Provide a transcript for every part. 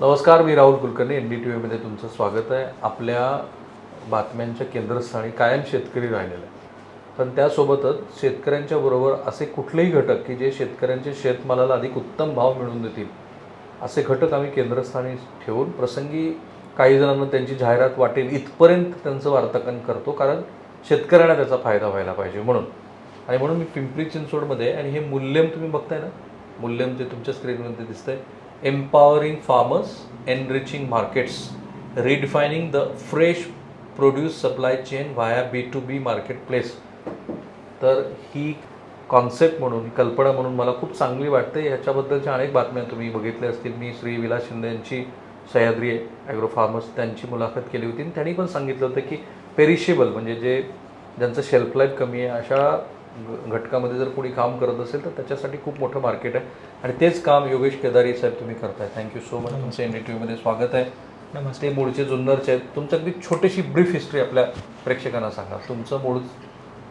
नमस्कार मी Rahul Kulkarni N D T व्हीमध्ये तुमचं स्वागत आहे. आपल्या बातम्यांच्या केंद्रस्थानी कायम शेतकरी राहिलेला आहे पण त्यासोबतच शेतकऱ्यांच्या बरोबर असे कुठलेही घटक की जे शेतकऱ्यांच्या शेतमालाला अधिक उत्तम भाव मिळवून देतील असे घटक आम्ही केंद्रस्थानी ठेवून प्रसंगी काही जणांना त्यांची जाहिरात वाटेल इथपर्यंत त्यांचं वार्तांकन करतो कारण शेतकऱ्यांना त्याचा फायदा व्हायला पाहिजे म्हणून. आणि म्हणून मी पिंपरी चिंचवडमध्ये आणि हे मूल्यम तुम्ही बघताय ना? मूल्यम जे तुमच्या स्क्रीनमध्ये दिसतंय. Empowering farmers enriching markets redefining the fresh produce supply chain via B to B market place तर ही कॉन्सेप्ट म्हणून कल्पना म्हणून मला खूप चांगली वाटते. ह्याच्याबद्दलच्या अनेक बातम्या तुम्ही बघितल्या असतील. मी श्री विलास शिंदे यांची सह्याद्री ॲग्रो फार्मर्स त्यांची मुलाखत केली होती. आणि त्यांनी पण सांगितलं होतं की पेरिशेबल म्हणजे जे ज्यांचं शेल्फ लाईफ कमी आहे अशा घटकामध्ये जर कोणी काम करत असेल तर त्याच्यासाठी खूप मोठं मार्केट आहे. आणि तेच काम योगेश केदारी साहेब तुम्ही करताय. थँक्यू सो मच तुमचं एन डी मध्ये स्वागत आहे. नमस्ते मूळचे जुन्नरचे आहेत. तुमचं अगदी छोटीशी ब्रीफ हिस्ट्री आपल्या प्रेक्षकांना सांगा. तुमचं मूळ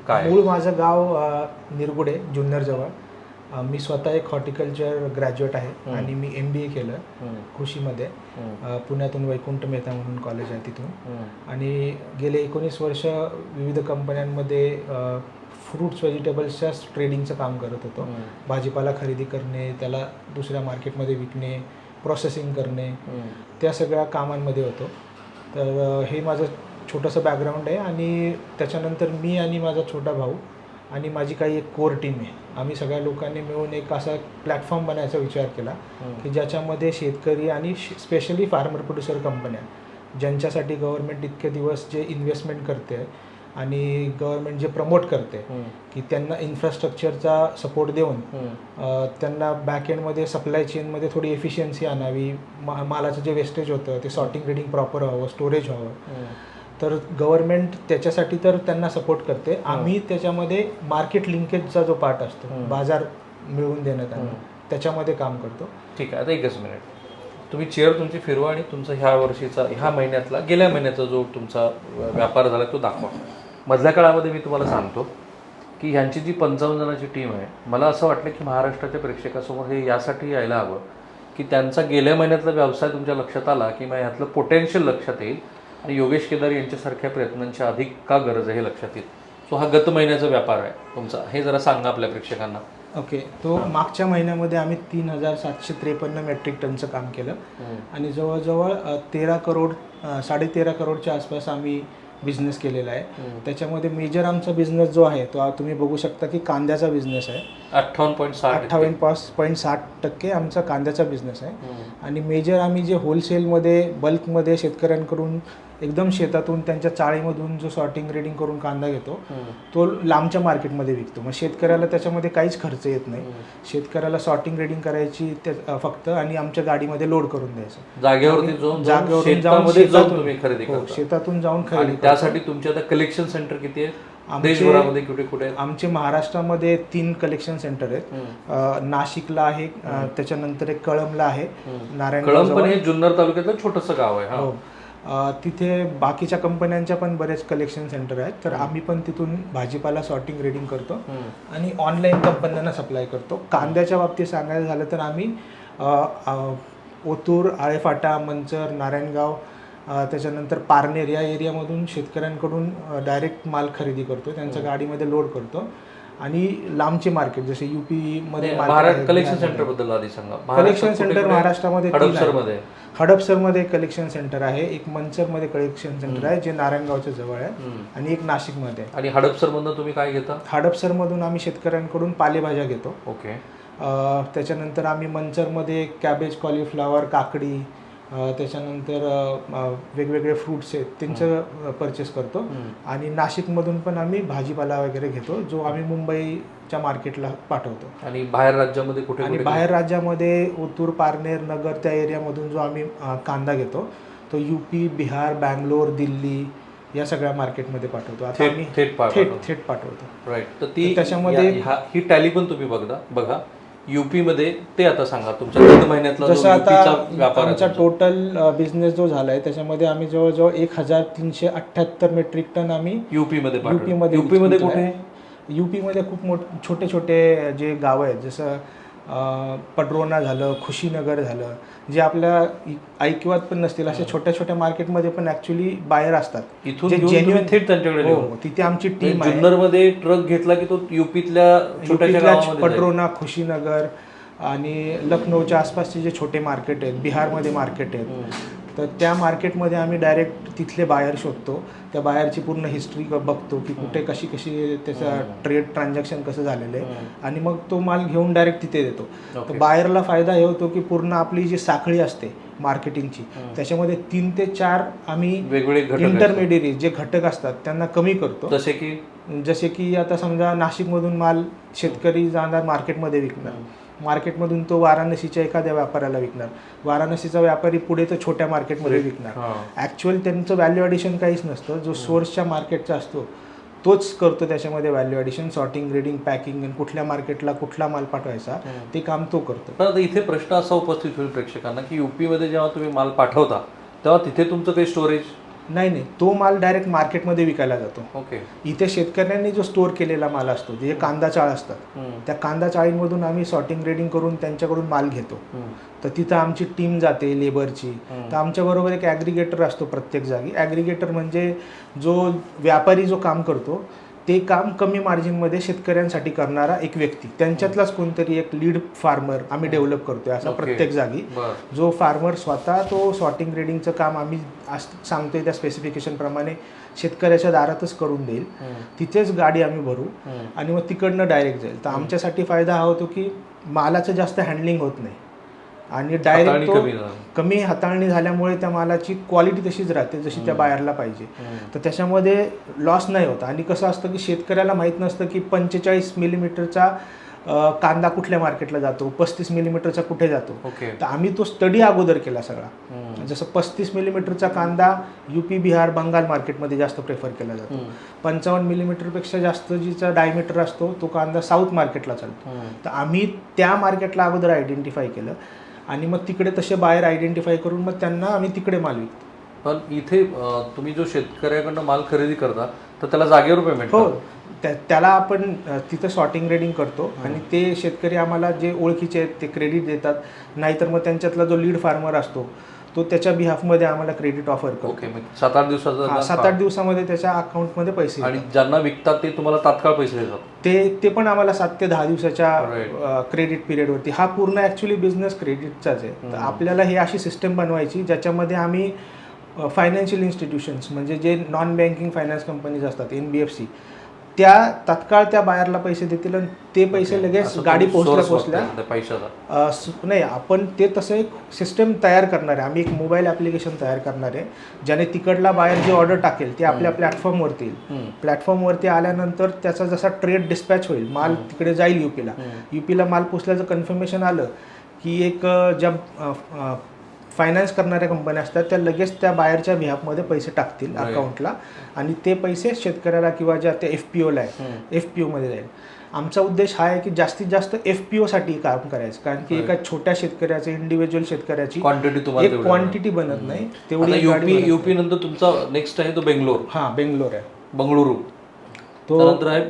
काय? मूळ माझं गाव निरगुडे जुन्नरजवळ मी स्वतः एक हॉर्टिकल्चर ग्रॅज्युएट आहे आणि मी एम बी ए केलं कृषीमध्ये. पुण्यातून वैकुंठ मेहता म्हणून कॉलेज आहे तिथून. आणि गेले एकोणीस वर्ष विविध कंपन्यांमध्ये फ्रुट्स व्हेजिटेबल्सच्या ट्रेडिंगचं काम करत होतो. भाजीपाला खरेदी करणे त्याला दुसऱ्या मार्केटमध्ये विकणे प्रोसेसिंग करणे. त्या सगळ्या कामांमध्ये होतो. तर हे माझं छोटंसं बॅकग्राऊंड आहे आणि त्याच्यानंतर मी आणि माझा छोटा भाऊ आणि माझी काही एक कोर टीम आहे. आम्ही सगळ्या लोकांनी मिळून एक असा प्लॅटफॉर्म बनायचा विचार केला की ज्याच्यामध्ये शेतकरी आणि स्पेशली फार्मर प्रोड्युसर कंपन्या ज्यांच्यासाठी गव्हर्नमेंट इतके दिवस जे इन्व्हेस्टमेंट करते आणि गव्हर्नमेंट जे प्रमोट करते की त्यांना इन्फ्रास्ट्रक्चरचा सपोर्ट देऊन त्यांना बॅकएंडमध्ये सप्लाय चेनमध्ये थोडी एफिशियन्सी आणावी मा मालाचं जे वेस्टेज होतं ते सॉर्टिंग रिडिंग प्रॉपर व्हावं स्टोरेज व्हावं. तर गव्हर्नमेंट त्याच्यासाठी तर त्यांना सपोर्ट करते. आम्ही त्याच्यामध्ये मार्केट लिंकेजचा जो पार्ट असतो. बाजार मिळवून देणं त्यांना. त्याच्यामध्ये काम करतो. ठीक आहे आता एकच मिनिट तुम्ही चेअर तुमची फिरवा आणि तुमचा ह्या वर्षीचा ह्या महिन्यातला गेल्या महिन्याचा जो तुमचा व्यापार झाला तो दाखवा. मधल्या काळामध्ये मी तुम्हाला सांगतो की ह्यांची जी पंचावन्न जणांची टीम आहे मला असं वाटलं की महाराष्ट्राच्या प्रेक्षकासमोर हे यासाठी यायला हवं की त्यांचा गेल्या महिन्यातला व्यवसाय तुमच्या लक्षात आला की मग ह्यातलं पोटेन्शियल लक्षात येईल आणि योगेश केदार यांच्यासारख्या प्रयत्नांची अधिक का गरज आहे हे लक्षात येईल. सो हा गत महिन्याचा व्यापार आहे तुमचा. हे जरा सांगा आपल्या प्रेक्षकांना. ओके तो मागच्या महिन्यामध्ये आम्ही तीन हजार सातशे त्रेपन्न मेट्रिक टनचं काम केलं. आणि जवळजवळ तेरा करोड साडेतेरा करोडच्या आसपास आम्ही बिझनेस केलेला आहे. त्याच्यामध्ये मेजर आमचा बिझनेस जो आहे तो तुम्ही बघू शकता की कांद्याचा बिझनेस आहे. अठ्ठावन्न पॉईंट साठ अठ्ठावन्न पाच पॉईंट साठ टक्के आमचा कांद्याचा बिझनेस आहे. आणि मेजर आम्ही जे होलसेलमध्ये बल्कमध्ये शेतकऱ्यांकडून एकदम शेतातून त्यांच्या चाळीमधून जो सॉर्टिंग रेडिंग करून कांदा घेतो तो लांबच्या मार्केटमध्ये विकतो. मग शेतकऱ्याला त्याच्यामध्ये काहीच खर्च येत नाही. शेतकऱ्याला सॉर्टिंग रेडिंग करायची फक्त आणि आमच्या गाडीमध्ये लोड करून द्यायचं. जागेवरती जाऊन जागेवरून जाऊन शेतातून- हो, जाऊन खरेदी त्यासाठी तुमचे आता कलेक्शन सेंटर किती आहे? देशभरामध्ये कुठे कुठे? आमचे महाराष्ट्रामध्ये तीन कलेक्शन सेंटर आहेत. नाशिकला आहे त्याच्यानंतर एक कळमला आहे नारायणगाव कळंब पण. हे जुन्नर तालुक्यातलं छोटंसं गाव आहे हा. तिथे बाकीच्या कंपन्यांच्या पण बरेच कलेक्शन सेंटर आहेत. तर आम्ही पण तिथून भाजीपाला सॉर्टिंग रेडिंग करतो. आणि ऑनलाईन कंपन्यांना सप्लाय करतो. कांद्याच्या बाबतीत सांगायचं झालं तर आम्ही ओतूर आळेफाटा मंचर नारायणगाव त्याच्यानंतर पारनेर या एरियामधून शेतकऱ्यांकडून डायरेक्ट माल खरेदी करतो त्यांच्या गाडीमध्ये लोड करतो. आणि लांबचे मार्केट जसे युपी मध्ये कलेक्शन सेंटरबद्दल आधी सांगा. Collection centre? महाराष्ट्रामध्ये. हडपसरमध्ये हडपसरमध्ये कलेक्शन सेंटर आहे एक मंचरमध्ये कलेक्शन सेंटर आहे जे नारायणगावच्या जवळ आहे. आणि एक नाशिकमध्ये आणि हडपसर मधनं तुम्ही काय घेता? हडपसरमधून आम्ही शेतकऱ्यांकडून पालेभाज्या घेतो. ओके. त्याच्यानंतर आम्ही मंचरमध्ये कॅबेज कॉलीफ्लावर काकडी त्याच्यानंतर वेगवेगळे फ्रूट्स आहेत त्यांचं परचेस करतो. आणि नाशिकमधून पण आम्ही भाजीपाला वगैरे घेतो जो आम्ही मुंबईच्या मार्केटला पाठवतो. आणि बाहेर राज्यामध्ये कुठे आणि बाहेर राज्यामध्ये ओतूर पारनेर नगर त्या एरियामधून जो आम्ही कांदा घेतो तो युपी बिहार बँगलोर दिल्ली या सगळ्या मार्केटमध्ये पाठवतो. आता थेट- आम्ही थेट पाठवतो. थेट थेट पाठवतो. राईट तर ती त्याच्यामध्ये- ही टॅली पण तुम्ही बघा बघा. युपी मध्ये ते आता सांगा तुमच्या दीड महिन्यातला जो जसं आता युपीचा व्यापार आहे आमचा तुमचा. टोटल बिझनेस जो झालाय त्याच्यामध्ये आम्ही जवळजवळ एक हजार तीनशे अठ्ठ्याहत्तर मेट्रिक टन आम्ही युपी मध्ये युपी पाठवलं. मध्ये युपी मध्ये विकलाय. कुठे युपी मध्ये खूप मोठ छोटे छोटे जे गाव आहेत जसं पडरोना झालं खुशीनगर झालं जे आपल्या ऐकिवात पण नसतील अशा छोट्या छोट्या मार्केटमध्ये पण ऍक्च्युली बाहेर असतात इथून जे genuine- थेट त्यांच्याकडे हो. तिथे आमची टीम आहे जुन्नरमध्ये ट्रक घेतला की तो युपीतल्या छोट्याशा गावामध्ये जाईल. पटरोना खुशीनगर आणि लखनौच्या आसपासचे जे छोटे मार्केट आहेत बिहारमध्ये मार्केट आहेत हम्म. तर त्या मार्केटमध्ये आम्ही डायरेक्ट तिथले बायर शोधतो त्या बायरची पूर्ण हिस्ट्री बघतो की कुठे कशी कशी त्याचं. ट्रेड ट्रान्झॅक्शन कसं झालेलं आहे. आणि मग तो माल घेऊन डायरेक्ट तिथे देतो तर ओके. बायरला फायदा हे होतो की पूर्ण आपली जी साखळी असते मार्केटिंगची. त्याच्यामध्ये तीन ते चार आम्ही वेगवेगळे. इंटरमिडिएट जे घटक असतात त्यांना कमी करतो जसे की जसे की आता समजा नाशिकमधून माल शेतकरी जाणार मार्केटमध्ये विकणार मार्केटमधून तो वाराणसीच्या एखाद्या व्यापाऱ्याला विकणार. वाराणसीचा व्यापारी पुढे तो छोट्या मार्केटमध्ये विकणार. ॲक्च्युअल त्यांचं व्हॅल्यू ॲडिशन काहीच नसतं. जो सोर्सच्या मार्केटचा असतो तोच करतो त्याच्यामध्ये value addition sorting grading packing आणि कुठल्या मार्केटला कुठला माल पाठवायचा. ते काम तो करतो. पण आता इथे प्रश्न असा उपस्थित होईल प्रेक्षकांना की युपी मध्ये जेव्हा तुम्ही माल पाठवता तेव्हा तिथे तुमचं काही स्टोरेज नाही नाही तो माल डायरेक्ट मार्केटमध्ये विकायला जातो ओके इथे शेतकऱ्यांनी जो स्टोअर केलेला माल असतो जे कांदा चाळ असतात. त्या कांदा चाळींमधून आम्ही सॉर्टिंग ग्रेडिंग करून त्यांच्याकडून माल घेतो. तर तिथं आमची टीम जाते लेबरची. तर आमच्याबरोबर एक ॲग्रिगेटर असतो प्रत्येक जागी ॲग्रिगेटर म्हणजे जो व्यापारी जो काम करतो ते काम कमी मार्जिनमध्ये शेतकऱ्यांसाठी करणारा एक व्यक्ती. त्यांच्यातलाच कोणतरी एक लीड फार्मर आम्ही डेव्हलप करतोय असा. प्रत्येक जागी. जो फार्मर स्वतः तो सॉर्टिंग ग्रेडिंगचं काम आम्ही सांगतोय त्या स्पेसिफिकेशनप्रमाणे शेतकऱ्याच्या दारातच करून देईल. तिथेच गाडी आम्ही भरू. आणि मग तिकडनं डायरेक्ट जाईल. तर आमच्यासाठी फायदा हा होतो की मालाचं जास्त हँडलिंग होत नाही. आणि डायरेक्ट तो कमी. कमी हाताळणी झाल्यामुळे त्या मालाची क्वालिटी तशीच राहते जशी त्या बाहेरला पाहिजे. तर त्याच्यामध्ये लॉस नाही होत आणि कसं असतं की शेतकऱ्याला माहीत नसतं की पंचेचाळीस मिलीमीटरचा कांदा कुठल्या मार्केटला जातो पस्तीस मिलीमीटरचा कुठे जातो तर आम्ही तो स्टडी अगोदर केला सगळा. जसं पस्तीस मिलीमीटरचा कांदा युपी बिहार बंगाल मार्केटमध्ये जास्त प्रेफर केला जातो. पंचावन्न मिलीमीटरपेक्षा जास्त जिचा डायमीटर असतो तो कांदा साऊथ मार्केटला चालतो. तर आम्ही त्या मार्केटला अगोदर आयडेंटिफाय केलं आणि मग तिकडे तसे बाहेर आयडेंटिफाय करून मग त्यांना आम्ही तिकडे माल विकतो. पण इथे तुम्ही जो शेतकऱ्याकडनं माल खरेदी करता तर त्याला जागेवर पेमेंट हो. त्या त्याला आपण तिथं सॉर्टिंग ग्रेडिंग करतो आणि ते शेतकरी आम्हाला जे ओळखीचे आहेत ते क्रेडिट देतात. नाहीतर मग त्यांच्यातला जो लीड फार्मर असतो तो त्याच्या बिहाफमध्ये आम्हाला क्रेडिट ऑफर करतो. ओके मग सात आठ दिवसाचा हा, सात आठ दिवसामध्ये त्याच्या अकाउंटमध्ये पैसे आणि येतात. ज्यांना विकतात ते तुम्हाला तात्काळ पैसे देतात? ते ते पण आम्हाला सात ते दहा दिवसाच्या. क्रेडिट पिरियडवरती हा पूर्ण ॲक्च्युली बिझनेस क्रेडिटचाच आहे. तर आपल्याला ही अशी सिस्टम बनवायची ज्याच्यामध्ये आम्ही फायनान्शियल इन्स्टिट्यूशन्स म्हणजे जे नॉन बँकिंग फायनान्स कंपनीज असतात एन बी एफ सी त्या तात्काळ त्या बायरला पैसे देतील आणि ते पैसे लगेच गाडी पोहोचल्या पोहोचल्या. पैशाचा. अ, स- नाही आपण ते तसं एक सिस्टम तयार करणार आहे. आम्ही एक मोबाईल ॲप्लिकेशन तयार करणार आहे ज्याने तिकडला बाहेर जी ऑर्डर टाकेल ते आपल्या प्लॅटफॉर्मवरती येईल. प्लॅटफॉर्मवरती आल्यानंतर त्याचा जसा ट्रेड डिस्पॅच होईल माल तिकडे जाईल युपीला युपीला माल पोचल्याचं कन्फर्मेशन आलं की एक अ, ज्या फायनान्स करणाऱ्या कंपन्या असतात त्या लगेच त्या बाहेरच्या बिहाफमध्ये पैसे टाकतील. अकाउंटला आणि ते पैसे शेतकऱ्याला किंवा ज्या त्या एफ पी ओला आहे. एफ पी ओमध्ये जाईल. आमचा उद्देश हा आहे की जास्तीत जास्त एफ पी ओसाठी काम करायचं. कारण की एका छोट्या शेतकऱ्याचे इंडिव्हिज्युअल शेतकऱ्याची क्वांटिटी तुम्हाला क्वांटिटी बनत नाही. तेवढी युपी युपी नंतर तुमचा नेक्स्ट आहे तो बेंगलोर हा बेंगलोर आहे. बंगळुरू. तो.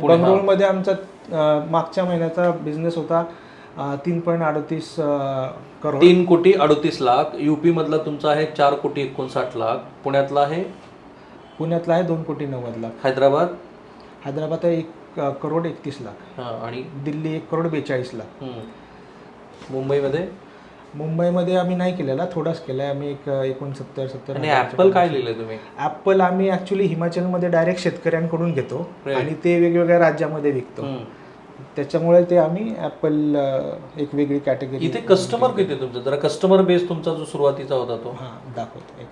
बंगळूरमध्ये आमचा मागच्या महिन्याचा बिझनेस होता. तीन पॉईंट अडतीस करोड. तीन कोटी अडतीस लाख. युपी मधला तुमचा आहे चार कोटी एकोणसाठ लाख. पुण्यातला आहे? पुण्यातला आहे दोन कोटी नव्वद लाख. हैदराबाद? हैदराबाद आहे एक करोड एकतीस लाख. हा, आणि? दिल्ली एक करोड बेचाळीस लाख. हम्म. मुंबईमध्ये? मुंबईमध्ये आम्ही नाही केलेला थोडाच केला आहे आम्ही एक एकोणसत्तर सत्तर आणि ऍपल काय लिहिलंय तुम्ही? ॲपल आम्ही ॲक्च्युली हिमाचलमध्ये डायरेक्ट शेतकऱ्यांकडून घेतो. Right. आणि ते वेगवेगळ्या राज्यामध्ये विकतो. हम्म. त्याच्यामुळे ते आम्ही ॲपल एक वेगळी कॅटेगरी इथे कस्टमर किती आहे तुमचा जरा कस्टमर बेस तुमचा जो सुरुवातीचा होता तो. हां दाखवतो. एक.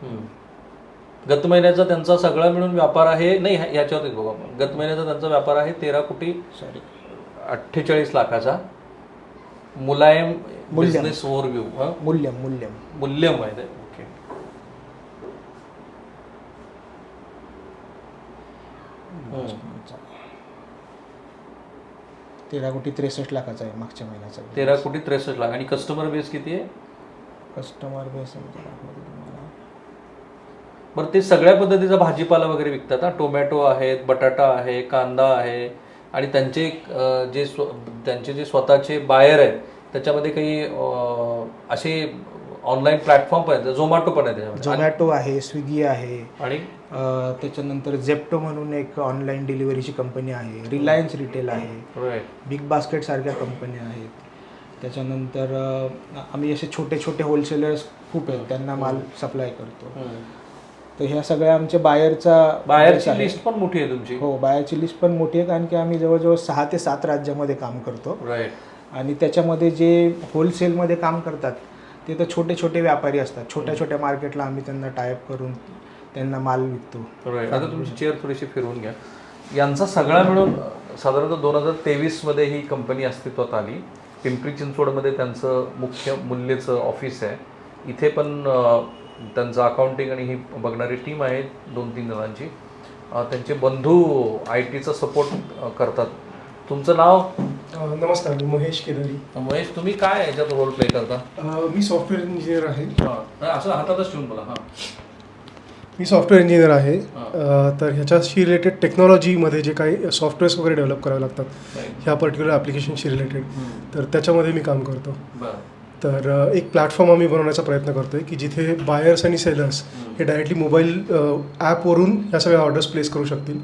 गत महिन्याचा त्यांचा सगळा मिळून व्यापार आहे नाही याच्यावरतीच बघू. गत महिन्याचा त्यांचा व्यापार आहे तेरा कोटी सॉरी अठ्ठेचाळीस लाखाचा. मुलायम. Business overview मूल्यम मूल्यम. मूल्यम आहे ते. ओके तेरा कोटी त्रेसष्ट लाखाचा आहे मागच्या महिन्याचा. तेरा कोटी त्रेसष्ट लाख. आणि कस्टमर बेस किती आहे? कस्टमर बेस दाखवतो तुम्हाला. बरं ते सगळ्या पद्धतीचा भाजीपाला वगैरे विकतात ना? टोमॅटो आहेत बटाटा आहे कांदा आहे. आणि त्यांचे अं, जे स्व त्यांचे जे स्वतःचे बायर आहेत त्याच्यामध्ये काही अं, असे ऑनलाईन प्लॅटफॉर्म पण आहेत झोमॅटो पण आहे त्याच्यामध्ये. झोमॅटो आहे स्विगी आहे. आणि? त्याच्यानंतर झेप्टो म्हणून एक ऑनलाईन डिलिव्हरीची कंपनी आहे. रिलायन्स रिटेल आहे. बिग बास्केट सारख्या कंपन्या आहेत. त्याच्यानंतर आम्ही असे छोटे छोटे होलसेलर्स खूप आहेत. त्यांना माल सप्लाय करतो. तर ह्या सगळ्या आमच्या बायरचा बाहेरची लिस्ट पण मोठी आहे तुमची. हो बायरची लिस्ट पण मोठी आहे. कारण की आम्ही जवळजवळ सहा ते सात राज्यामध्ये काम करतो. आणि त्याच्यामध्ये जे होलसेलमध्ये काम करतात ते तर छोटे छोटे व्यापारी असतात. छोट्या छोट्या मार्केटला आम्ही त्यांना टायअप करून त्यांना माल विकतो. आता तुमची चेअर थोडीशी फिरवून घ्या. यांचा सगळा मिळून साधारणतः दोन हजार तेवीसमध्ये ही कंपनी अस्तित्वात आली. पिंपरी चिंचवडमध्ये त्यांचं मुख्य मूल्यचं ऑफिस आहे. इथे पण त्यांचं अकाउंटिंग आणि ही बघणारी टीम आहे दोन तीन जणांची त्यांचे बंधू आय टीचा सपोर्ट करतात. तुमचं नाव? नमस्कार मी महेश केदारी. महेश तुम्ही काय याच्यात रोल प्ले करता? अ, मी सॉफ्टवेअर इंजिनियर आहे. हां असं हातातच ठेवून बोला हां. मी सॉफ्टवेअर इंजिनियर आहे. अ, तर ह्याच्याशी रिलेटेड टेक्नॉलॉजीमध्ये जे काही सॉफ्टवेअर्स वगैरे डेव्हलप करावे लागतात ह्या पर्टिक्युलर ॲप्लिकेशनशी रिलेटेड तर त्याच्यामध्ये मी काम करतो. बरं. तर अ, एक प्लॅटफॉर्म आम्ही बनवण्याचा प्रयत्न करतो आहे की जिथे बायर्स आणि सेलर्स हे डायरेक्टली मोबाईल ॲपवरून ह्या सगळ्या ऑर्डर्स प्लेस करू शकतील.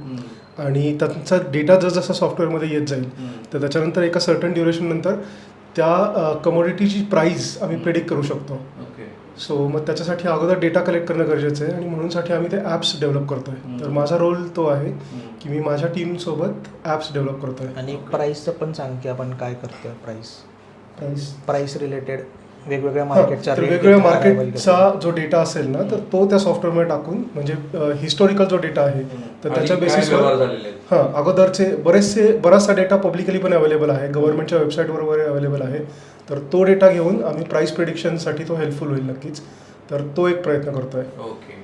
आणि त्यांचा डेटा जर जसा सॉफ्टवेअरमध्ये येत जाईल तर त्याच्यानंतर एका सर्टन ड्युरेशन नंतर त्या कमोडिटीची प्राईस आम्ही प्रेडिक्ट करू शकतो. ओके. सो मग त्याच्यासाठी अगोदर डेटा कलेक्ट करणं गरजेचं आहे आणि म्हणूनसाठी आम्ही ते ॲप्स डेव्हलप करतोय. तर माझा रोल तो आहे की मी माझ्या टीमसोबत ॲप्स डेव्हलप करतोय. आणि प्राईसचं पण सांग की आपण काय करतोय प्राईस प्राईस प्राईस रिलेटेड वेगवेगळ्या मार्केटच्या तर वेगवेगळ्या मार्केटचा जो डेटा असेल ना तर तो त्या सॉफ्टवेअरमध्ये टाकून म्हणजे हिस्टॉरिकल जो डेटा आहे तर त्याच्या बेसिसवर? हां अगोदरचे बरेचसे बराचसा डेटा पब्लिकली पण अवेलेबल आहे. गव्हर्नमेंटच्या वेबसाईटवर वगैरे अवेलेबल आहे. तर तो डेटा घेऊन आम्ही प्राईस प्रिडिक्शनसाठी तो हेल्पफुल होईल नक्कीच. तर तो एक प्रयत्न करतोय. ओके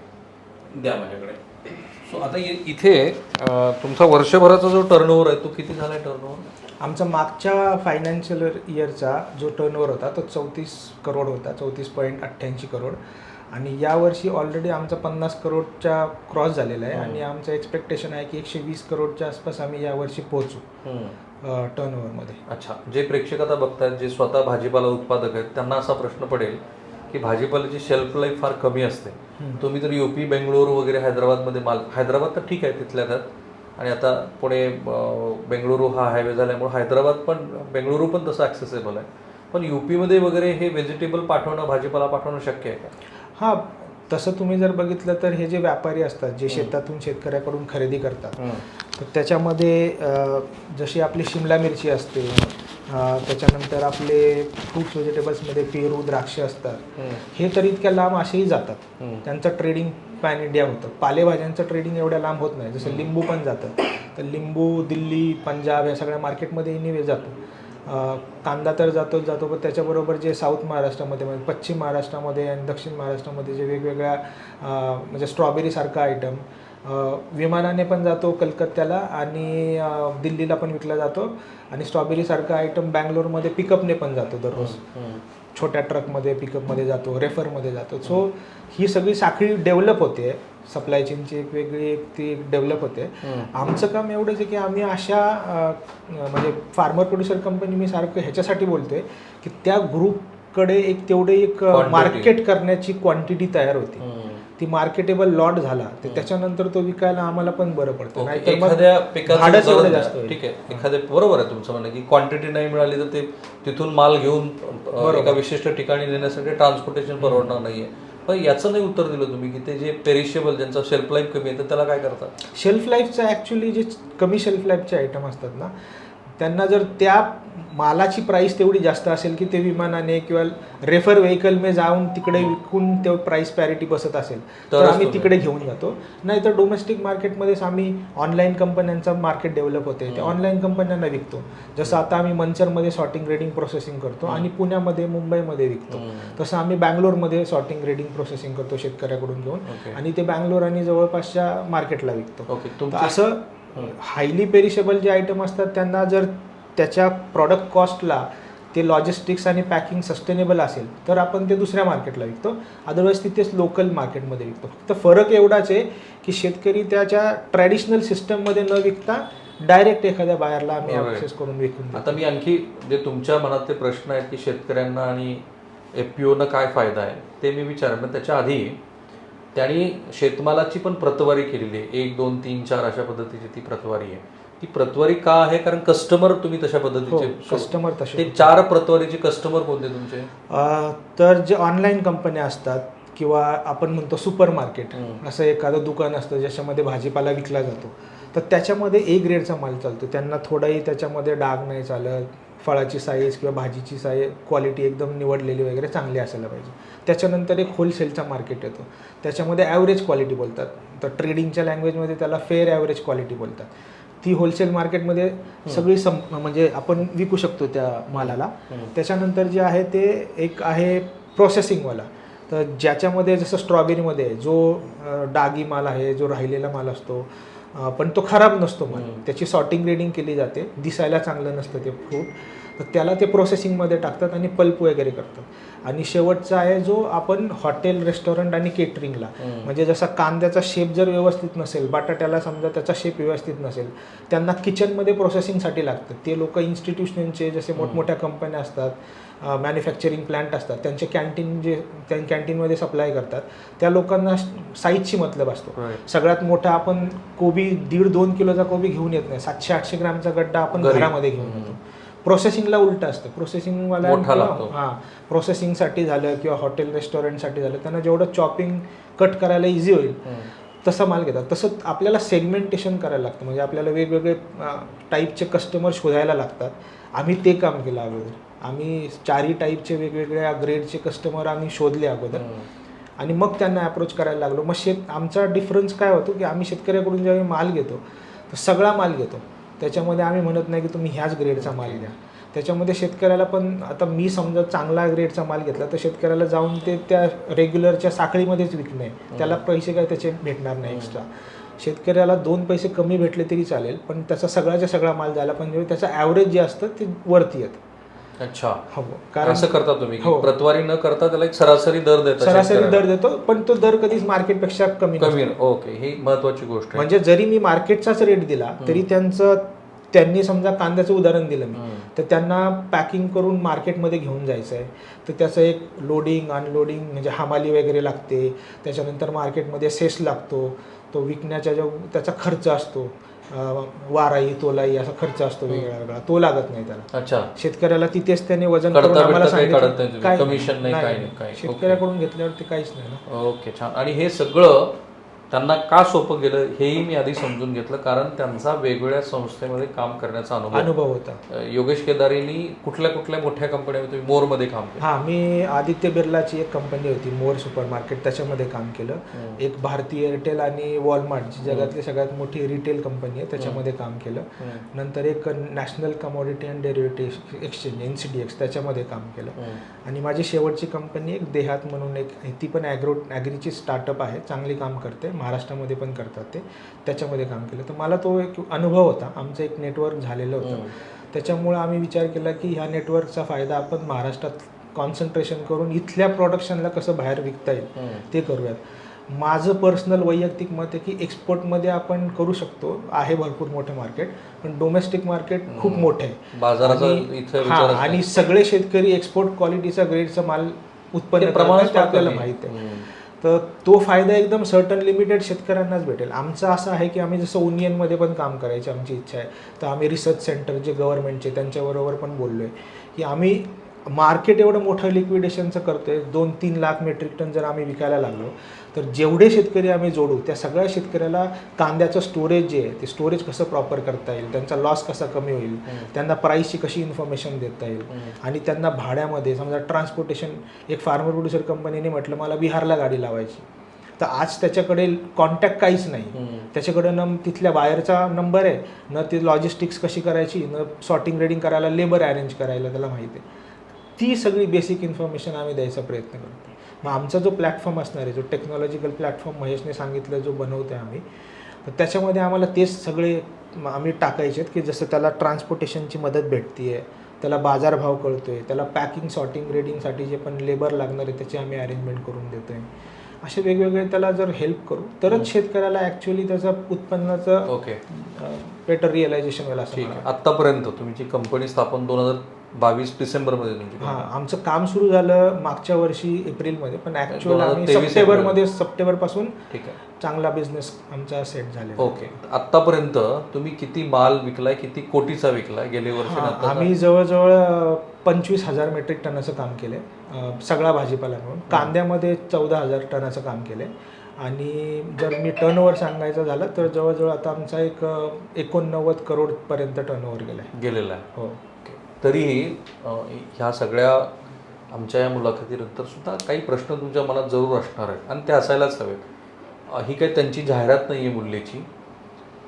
द्या माझ्याकडे. सो आता इथे तुमचा वर्षभराचा जो टर्नओव्हर आहे तो किती झालाय टर्नओव्हर आमचा मागच्या फायनान्शियल इयरचा जो टर्नओव्हर होता तो चौतीस करोड होता चौतीस पॉईंट अठ्ठ्याऐंशी करोड आणि यावर्षी ऑलरेडी आमचा पन्नास करोडच्या क्रॉस झालेला आहे. आणि आमचं एक्सपेक्टेशन आहे की एकशे वीस करोडच्या आसपास आम्ही यावर्षी पोहोचू. टर्नओव्हरमध्ये अच्छा. जे प्रेक्षक आता बघतायत जे स्वतः भाजीपाला उत्पादक आहेत त्यांना असा प्रश्न पडेल की भाजीपाल्याची शेल्फ लाईफ फार कमी असते. तुम्ही जर युपी बेंगळुरू वगैरे हैदराबादमध्ये माल हैदराबाद तर ठीक आहे तिथल्या त्यात. आणि आता पुणे बेंगळुरू हा हायवे झाल्यामुळे हैदराबाद पण बेंगळुरू पण तसं ॲक्सेसेबल आहे. पण युपीमध्ये वगैरे हे व्हेजिटेबल पाठवणं भाजीपाला पाठवणं शक्य आहे का? हां तसं तुम्ही जर बघितलं तर हे जे व्यापारी असतात जे शेतातून शेतकऱ्याकडून खरेदी करतात तर त्याच्यामध्ये जशी आपली शिमला मिरची असते त्याच्यानंतर आपले फ्रूट्स व्हेजिटेबल्समध्ये पेरू द्राक्ष असतात. हे तर इतक्या लांब असेही जातात. त्यांचं ट्रेडिंग पॅन इंडिया होतं. पालेभाज्यांचं ट्रेडिंग एवढ्या लांब होत नाही. जसं लिंबू पण जातं. तर लिंबू दिल्ली पंजाब या सगळ्या मार्केटमध्ये इनिवे जातो. कांदा तर जातोच जातो पण त्याच्याबरोबर जे साऊथ महाराष्ट्रामध्ये म्हणजे पश्चिम महाराष्ट्रामध्ये आणि दक्षिण महाराष्ट्रामध्ये जे वेगवेगळ्या म्हणजे स्ट्रॉबेरीसारखा आयटम विमानाने पण जातो कलकत्त्याला आणि दिल्लीला पण विकला जातो. आणि स्ट्रॉबेरीसारखा आयटम बँगलोरमध्ये पिकअपने पण जातो दररोज. छोट्या ट्रकमध्ये पिकअपमध्ये जातो रेफरमध्ये जातो. सो ही सगळी साखळी डेव्हलप होते. सप्लाय चेनची एक वेगळी एक ती डेव्हलप होते. आमचं काम एवढंच आहे की आम्ही अशा म्हणजे फार्मर प्रोड्युसर कंपनी मी सारखं ह्याच्यासाठी बोलतोय की त्या ग्रुपकडे एक तेवढे एक. मार्केट करण्याची क्वांटिटी तयार होती. ती मार्केटेबल लॉट झाला तर त्याच्यानंतर तो विकायला आम्हाला पण बरं पडतं. ओके, नाहीतर मग एखाद्या भाडंच एवढं जास्त. होईल. ठीक आहे एखाद्या बरोबर आहे तुमचं म्हणणं की क्वांटिटी नाही मिळाली तर ते तिथून माल घेऊन अ, एका विशिष्ट ठिकाणी नेण्यासाठी ट्रान्सपोर्टेशन परवडणार नाहीये. पण याचं नाही उत्तर दिलं तुम्ही की ते जे पेरिशेबल ज्यांचा शेल्फ लाईफ कमी आहे तर त्याला काय करतात? शेल्फ लाईफचं ॲक्च्युली जे कमी शेल्फ लाईफचे आयटम असतात ना त्यांना जर त्या मालाची प्राईस तेवढी जास्त असेल की ते विमानाने किंवा रेफर व्हेकलने जाऊन तिकडे विकून ते प्राईस पॅरिटी बसत असेल तर आम्ही तिकडे घेऊन जातो. नाही तर डोमेस्टिक मार्केटमध्येच आम्ही ऑनलाईन कंपन्यांचं मार्केट डेव्हलप होते. ते ऑनलाईन कंपन्यांना विकतो. जसं आता आम्ही मंचरमध्ये सॉर्टिंग ग्रेडिंग प्रोसेसिंग करतो आणि पुण्यामध्ये मुंबईमध्ये विकतो. तसं आम्ही बँगलोरमध्ये सॉर्टिंग ग्रेडिंग प्रोसेसिंग करतो शेतकऱ्याकडून घेऊन. आणि ते बँगलोर आणि जवळपासच्या मार्केटला विकतो. असं हायली पेरिशेबल जे आयटम असतात त्यांना जर त्याच्या प्रॉडक्ट कॉस्टला ते लॉजिस्टिक्स आणि पॅकिंग सस्टेनेबल असेल तर आपण ते दुसऱ्या मार्केटला विकतो अदरवाईज तिथेच लोकल मार्केटमध्ये विकतो फक्त फरक एवढाच आहे की शेतकरी त्याच्या ट्रॅडिशनल सिस्टममध्ये न विकता डायरेक्ट एखाद्या बाहेरला आम्ही. ॲक्सेस करून विकून. आता मी आणखी जे तुमच्या मनातले प्रश्न आहेत की शेतकऱ्यांना आणि एफ पी ओनं काय फायदा आहे ते मी विचारेन पण त्याच्या आधी त्यांनी शेतमालाची पण प्रतवारी केलेली आहे. एक दोन तीन चार अशा पद्धतीची ती प्रतवारी आहे. ती प्रतवारी का आहे? कारण कस्टमर तुम्ही तशा हो पद्धतीचे कस्टमर तसे ते चार प्रतवारीचे कस्टमर कोणते तुमचे? अ, तर जे ऑनलाईन कंपन्या असतात किंवा आपण म्हणतो सुपर मार्केट. असं एखादं दुकान असतं ज्याच्यामध्ये भाजीपाला विकला जातो तर त्याच्यामध्ये ए ग्रेडचा माल चालतो. त्यांना थोडाही त्याच्यामध्ये डाग नाही चालत. फळाची साईज किंवा भाजीची साईज क्वालिटी एकदम निवडलेली वगैरे चांगली असायला पाहिजे. त्याच्यानंतर एक होलसेलचा मार्केट येतो. त्याच्यामध्ये ॲव्हरेज क्वालिटी बोलतात. तर ट्रेडिंगच्या लँग्वेजमध्ये त्याला फेअर ॲव्हरेज क्वालिटी बोलतात. ती होलसेल मार्केटमध्ये सगळी सम म्हणजे आपण विकू शकतो त्या मालाला. त्याच्यानंतर जे आहे ते एक आहे प्रोसेसिंगवाला तर ज्याच्यामध्ये जसं स्ट्रॉबेरीमध्ये जो डागी माल आहे जो राहिलेला माल असतो पण तो खराब नसतो माल त्याची सॉर्टिंग ग्रेडिंग केली जाते. दिसायला चांगलं नसतं ते फ्रूट तर त्याला ते प्रोसेसिंगमध्ये टाकतात आणि पल्प वगैरे करतात. आणि शेवटचा आहे जो आपण हॉटेल रेस्टॉरंट आणि केटरिंगला म्हणजे जसा कांद्याचा शेप जर व्यवस्थित नसेल बटाट्याला समजा त्याचा शेप व्यवस्थित नसेल त्यांना किचनमध्ये प्रोसेसिंगसाठी लागतं. ते लोक इन्स्टिट्यूशनचे जसे मोठमोठ्या कंपन्या असतात मॅन्युफॅक्चरिंग प्लांट असतात त्यांचे कॅन्टीन जे त्या कॅन्टीनमध्ये सप्लाय करतात त्या लोकांना साईजची मतलब असतो. सगळ्यात मोठा आपण कोबी दीड दोन किलोचा कोबी घेऊन येत नाही. सातशे आठशे ग्रामचा गड्डा आपण घरी. घरामध्ये घेऊन येतो. प्रोसेसिंगला उलट असतं. प्रोसेसिंगवाला मोठा लागतो. हां प्रोसेसिंगसाठी झालं किंवा हॉटेल रेस्टॉरंटसाठी झालं त्यांना जेवढं चॉपिंग कट करायला इझी होईल तसा माल घेतात. तसं आपल्याला सेगमेंटेशन करायला लागतं. म्हणजे आपल्याला वेगवेगळे टाईपचे कस्टमर शोधायला लागतात. आम्ही ते काम केलं अगोदर. आम्ही चारही टाईपचे वेगवेगळ्या ग्रेडचे कस्टमर आम्ही शोधले अगोदर. आणि मग त्यांना अप्रोच करायला लागलो. मग शेत आमचा डिफरन्स काय होतो की आम्ही शेतकऱ्याकडून जेव्हा माल घेतो तर सगळा माल घेतो. त्याच्यामध्ये आम्ही म्हणत नाही की तुम्ही ह्याच ग्रेडचा माल घ्या. त्याच्यामध्ये शेतकऱ्याला पण आता मी समजा चांगला ग्रेडचा माल घेतला तर शेतकऱ्याला जाऊन ते त्या रेग्युलरच्या साखळीमध्येच विकणे. त्याला पैसे काय त्याचे भेटणार नाही एक्स्ट्रा शेतकऱ्याला दोन पैसे कमी भेटले तरी चालेल पण त्याचा सगळ्याच्या सगळा माल झाला पण जेव्हा त्याचं ॲव्हरेज जे असतं ते वरती येतं. अच्छा. हो कारण असं करता तुम्ही हो. प्रतवारी न करता त्याला एक सरासरी दर देता सरासरी. दर देतो पण तो दर कधीच मार्केटपेक्षा कमी. कमी ओके ही महत्वाची गोष्ट म्हणजे जरी मी मार्केटचाच रेट दिला तरी त्यांचं त्यांनी समजा कांद्याचं उदाहरण दिलं मी. तर त्यांना पॅकिंग करून मार्केटमध्ये घेऊन जायचं आहे तर त्याचं एक लोडिंग अनलोडिंग म्हणजे हमाली वगैरे लागते. त्याच्यानंतर मार्केटमध्ये सेस लागतो. तो विकण्याच्या जो त्याचा खर्च असतो. वाराई तोलाई असा खर्च असतो वेगळा वेगळा. तो लागत नाही त्याला. अच्छा. शेतकऱ्याला तिथेच त्याने वजन करून आम्हाला सांगितलं. काढत नाही. शेतकऱ्याकडून घेतल्यावरती काहीच नाही ना. ओके छान. आणि हे सगळं त्यांना का सोपं गेलं हेही मी आधी समजून घेतलं कारण त्यांचा वेगवेगळ्या संस्थेमध्ये काम करण्याचा अनुभव अनुभव होता. योगेश केदारींनी कुठल्या कुठल्या मोठ्या कंपन्यामध्ये तुम्ही मोरमध्ये काम केलं. हा मी आदित्य बिर्लाची एक कंपनी होती मोर सुपर मार्केट त्याच्यामध्ये काम केलं. एक भारती एअरटेल आणि वॉलमार्ट जी जगातली सगळ्यात मोठी रिटेल कंपनी आहे त्याच्यामध्ये काम केलं. नंतर एक national commodity and derivative exchange N C D X त्याच्यामध्ये काम केलं. आणि माझी शेवटची कंपनी एक देहात म्हणून एक. ती पण ॲग्रो ॲग्रीची स्टार्टअप आहे. चांगली काम करते. महाराष्ट्रामध्ये पण करतात ते. त्याच्यामध्ये काम केलं. तर मला तो एक अनुभव होता. आमचं एक नेटवर्क झालेलं होतं. त्याच्यामुळं आम्ही विचार केला की ह्या नेटवर्कचा फायदा आपण महाराष्ट्रात कॉन्सन्ट्रेशन करून इथल्या प्रोडक्शनला कसं बाहेर विकता येईल ते करूयात. माझं पर्सनल वैयक्तिक मत आहे की एक्सपोर्टमध्ये आपण करू शकतो. आहे भरपूर मोठं मार्केट पण डोमेस्टिक मार्केट खूप मोठं आहे. बाजाराचा आणि- हा, सगळे शेतकरी एक्सपोर्ट क्वालिटीचा ग्रेडचा माल उत्पन्न ते करतात, प्रमाणच ते आपल्याला. माहीत आहे. तर तो फायदा एकदम सर्टन लिमिटेड शेतकऱ्यांनाच भेटेल. आमचं असं आहे की आम्ही जसं ओनियनमध्ये पण काम करायची आमची इच्छा आहे तर आम्ही रिसर्च सेंटर जे गव्हर्नमेंटचे त्यांच्याबरोबर पण बोललो आहे की आम्ही मार्केट एवढं मोठं लिक्विडेशनचं करतोय दोन तीन लाख मेट्रिक टन जर आम्ही विकायला लागलो तर जेवढे शेतकरी आम्ही जोडू त्या सगळ्या शेतकऱ्याला कांद्याचं स्टोरेज जे आहे ते स्टोरेज कसं प्रॉपर करता येईल त्यांचा लॉस कसा कमी होईल त्यांना प्राईसची कशी इन्फॉर्मेशन देता येईल आणि त्यांना भाड्यामध्ये समजा ट्रान्सपोर्टेशन एक फार्मर प्रोड्युसर कंपनीने म्हटलं मला बिहारला गाडी लावायची. तर आज त्याच्याकडे कॉन्टॅक्ट काहीच नाही. त्याच्याकडे न तिथल्या बाहेरचा नंबर आहे न ती लॉजिस्टिक्स कशी करायची न सॉर्टिंग रेडिंग करायला लेबर अरेंज करायला त्याला माहिती आहे. ती सगळी बेसिक इन्फॉर्मेशन आम्ही द्यायचा प्रयत्न करतो. मग आमचा जो प्लॅटफॉर्म असणार आहे जो टेक्नॉलॉजिकल प्लॅटफॉर्म महेशने सांगितलं जो बनवतो आहे आम्ही तर त्याच्यामध्ये आम्हाला तेच सगळे आम्ही टाकायचे आहेत की जसं त्याला ट्रान्सपोर्टेशनची मदत भेटते आहे त्याला बाजारभाव कळतो आहे त्याला पॅकिंग सॉर्टिंग रेडिंगसाठी जे पण लेबर लागणार आहे त्याची आम्ही अरेंजमेंट करून देतो आहे असे वेगवेगळे त्याला जर हेल्प करू तरच शेतकऱ्याला ॲक्च्युली त्याचं उत्पन्नाचं ओके. बेटर रिअलायझेशन असं ठीक आहे. आत्तापर्यंत तुमची कंपनी स्थापन दोन हजार बावीस डिसेंबरमध्ये तुमची हा आमचं काम सुरू झालं मागच्या वर्षी एप्रिलमध्ये पण ऍक्च्युअल आम्ही 2023 सप्टेंबरमध्ये सप्टेंबरपासून ठीक आहे. चांगला बिझनेस आमचा सेट आहे. ओके. आत्तापर्यंत तुम्ही किती माल विकलाय किती कोटीचा विकलाय? गेले वर्ष आम्ही जवळजवळ पंचवीस हजार मेट्रिक टनाचं काम केलंय. सगळा भाजीपाला मिळून कांद्यामध्ये चौदा हजार टनाचं काम केलंय. आणि जर मी टर्नओव्हर सांगायचं झालं तर जवळजवळ आता आमचा एक एकोणनव्वद करोडपर्यंत टर्नओव्हर गेलाय. गेलेला आहे. हो. तरीही ह्या सगळ्या आमच्या या मुलाखतीनंतर सुद्धा काही प्रश्न तुमच्या मनात जरूर असणार आहेत आणि ते असायलाच हवेत. ही काही त्यांची जाहिरात नाही आहे मूल्यची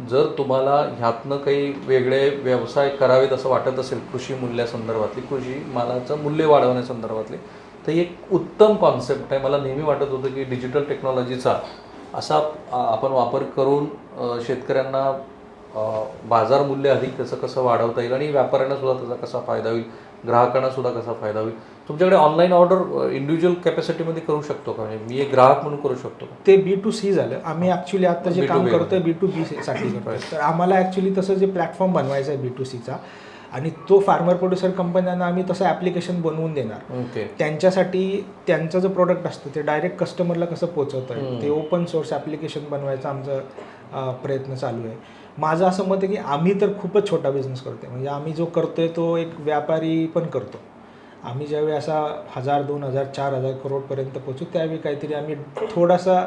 जर तुम्हाला ह्यातनं काही वेगळे व्यवसाय करावेत असं वाटत असेल कृषी मूल्यासंदर्भातली कृषी मालाचं मूल्य वाढवण्यासंदर्भातले तर ही एक उत्तम कॉन्सेप्ट आहे. मला नेहमी वाटत होतं की डिजिटल टेक्नॉलॉजीचा असा आपण वापर करून शेतकऱ्यांना बाजार मूल्य अधिक कसं कसं वाढवता येईल आणि व्यापाऱ्यांना सुद्धा त्याचा कसा फायदा होईल? ग्राहकांना सुद्धा कसा फायदा होईल? तुमच्याकडे ऑनलाईन ऑर्डर इंडिव्हिज्युअल कॅपॅसिटीमध्ये करू शकतो का? म्हणजे मी एक ग्राहक म्हणून करू शकतो ते बी टू सी झालं. आम्ही ऍक्च्युली आता जे काम B2B करतोय बी टू बी साठी तर आम्हाला ऍक्च्युली तसं जे प्लॅटफॉर्म बनवायचा आहे बी टू सीचा आणि तो फार्मर प्रोड्युसर कंपन्यांना आम्ही तसं ॲप्लिकेशन बनवून देणार. ओके त्यांच्यासाठी त्यांचं जो प्रोडक्ट असतं ते डायरेक्ट कस्टमरला कसं पोहोचवतं आहे ते ओपन सोर्स ॲप्लिकेशन बनवायचा आमचा प्रयत्न चालू आहे. माझं असं मत आहे की आम्ही तर खूपच छोटा बिझनेस करतोय. म्हणजे आम्ही जो करतोय तो एक व्यापारी पण करतो. आम्ही ज्यावेळी असा हजार दोन हजार चार हजार करोडपर्यंत पोहोचू त्यावेळी काहीतरी आम्ही थोडासा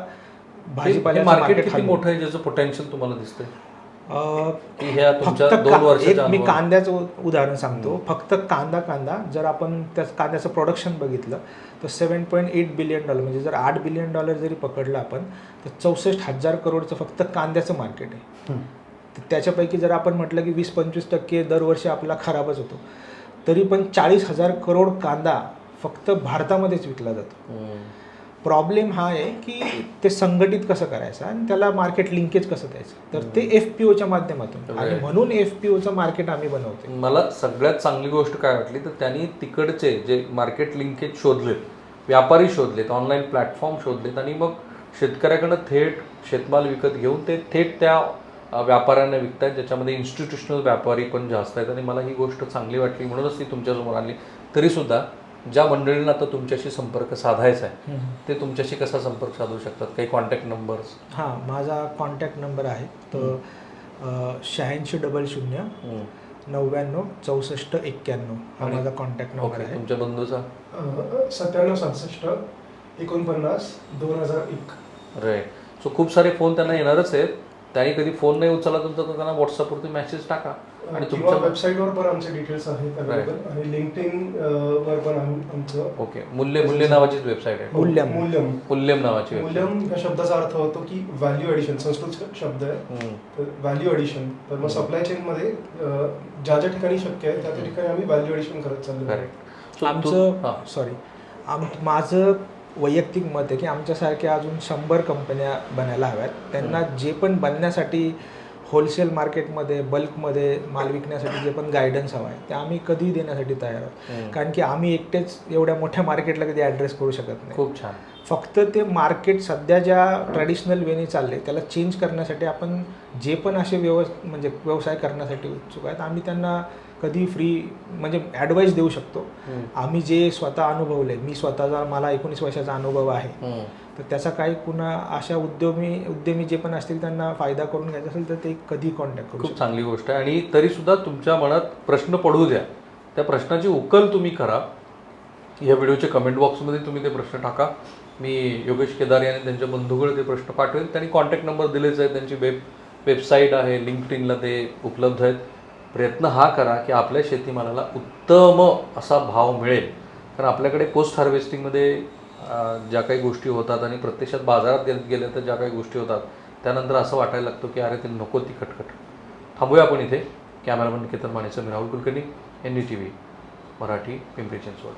भाजीपाल्याचं मार्केट किती मोठं आहे ज्याचं पोटेन्शियल तुम्हाला दिसतंय? मी कांद्याचं उदाहरण सांगतो. फक्त कांदा कांदा जर आपण त्या कांद्याचं प्रोडक्शन बघितलं तर seven point eight billion dollar म्हणजे जर आठ बिलियन डॉलर जरी पकडलं आपण तर चौसष्ट हजार करोडचं फक्त कांद्याचं मार्केट आहे. त्याच्यापैकी जर आपण म्हटलं की वीस पंचवीस टक्के दरवर्षी आपला खराबच होतो. तरी पण चाळीस हजार करोड कांदा फक्त भारतामध्येच विकला जातो. हम्म. प्रॉब्लेम हा आहे की ते संघटित कसं करायचं आणि त्याला मार्केट लिंकेज कसं द्यायचं? तर ते एफ पी ओच्या माध्यमातून. आणि. म्हणून एफ पी ओचं मार्केट आम्ही बनवतो मला सगळ्यात चांगली गोष्ट काय वाटली तर त्यांनी तिकडचे जे मार्केट लिंकेज शोधलेत व्यापारी शोधलेत ऑनलाईन प्लॅटफॉर्म शोधलेत आणि मग शेतकऱ्याकडनं थेट शेतमाल विकत घेऊन ते थेट त्या व्यापाऱ्यांना विकतायत ज्याच्यामध्ये इन्स्टिट्यूशनल व्यापारी पण जास्त आहेत. आणि मला ही गोष्ट चांगली वाटली म्हणूनच ती तुमच्यासमोर आणली. तरीसुद्धा ज्या मंडळींना आता तुमच्याशी संपर्क साधायचा आहे ते तुमच्याशी कसा संपर्क साधू शकतात? काही कॉन्टॅक्ट नंबर्स हां माझा कॉन्टॅक्ट नंबर आहे. तो शहाऐंशी डबल शून्य नव्याण्णव चौसष्ट एक्क्याण्णव हा माझा कॉन्टॅक्ट नंबर आहे. तुमच्या बंधूचा? सत्त्याण्णव सहासष्ट एकोणपन्नास दोन हजार एक. राईट सो खूप सारे फोन त्यांना येणारच आहेत. त्यांनी कधी फोन नाही उचलला तुमचा तर त्यांना व्हॉट्सअपवरती मेसेज टाका आणि तुमच्या वेबसाईटवर पण आमचे डिटेल्स आहेत अवेलेबल आणि लिंक्डइन वर पण आम- आमचं ओके. मूल्य मूल्य नावाचीच वेबसाईट आहे. मूल्यम. मूल्यम. मूल्यम नावाची. मूल्यम ह्या शब्दाचा अर्थ होतो की व्हॅल्यू ॲडिशन संस्कृत शब्द आहे. तर व्हॅल्यू ॲडिशन तर मग सप्लाय चेनमध्ये अ, ज्या ज्या ठिकाणी शक्य आहे त्या त्या ठिकाणी आम्ही व्हॅल्यू ॲडिशन करत चाललो. आमचं हा. सॉरी आम माझं वैयक्तिक मत आहे की आमच्यासारख्या अजून शंभर कंपन्या बनायला हव्यात. त्यांना जे पण बनण्यासाठी होलसेल मार्केटमध्ये बल्कमध्ये माल विकण्यासाठी जे पण गायडन्स हवा आहे ते आम्ही कधीही देण्यासाठी तयार आहोत. कारण की आम्ही एकटेच एवढ्या मोठ्या मार्केटला कधी ॲड्रेस करू शकत नाही. खूप छान. फक्त ते मार्केट सध्या ज्या ट्रॅडिशनल वेने चालले त्याला चेंज करण्यासाठी आपण जे पण असे व्यव म्हणजे व्यवसाय करण्यासाठी उत्सुक आहेत आम्ही त्यांना कधी फ्री म्हणजे ॲडवाईस देऊ शकतो. आम्ही जे स्वतः अनुभवले मी स्वतःचा मला एकोणीस वर्षाचा अनुभव आहे. तर त्याचा काही कुणा अशा उद्यमी उद्यमी जे पण असतील त्यांना फायदा करून घ्यायचा असेल तर ते कधी कॉन्टॅक्ट करू खूप चांगली गोष्ट आहे. आणि तरी सुद्धा तुमच्या मनात प्रश्न पडू द्या. त्या प्रश्नाची उकल तुम्ही करा. ह्या व्हिडिओच्या कमेंट बॉक्समध्ये तुम्ही ते प्रश्न टाका. मी योगेश केदार यांनी त्यांच्या बंधूकडे ते प्रश्न पाठवेल. त्यांनी कॉन्टॅक्ट नंबर दिलेच आहेत. त्यांची वेब वेबसाईट आहे. लिंक्डइनला ते उपलब्ध आहेत. प्रयत्न हा करा की आपल्या शेतीमालाला उत्तम असा भाव मिळेल. कारण आपल्याकडे पोस्ट हार्वेस्टिंगमध्ये ज्या काही गोष्टी होतात आणि प्रत्यक्षात बाजारात गेल गेल्या तर ज्या काही गोष्टी होतात त्यानंतर असं वाटायला लागतं की अरे ते नको ती खटखट. थांबूया आपण इथे. कॅमेरामन निकेतन मानेचं मी Rahul Kulkarni N D T V Marathi Pimpri Chinchwad.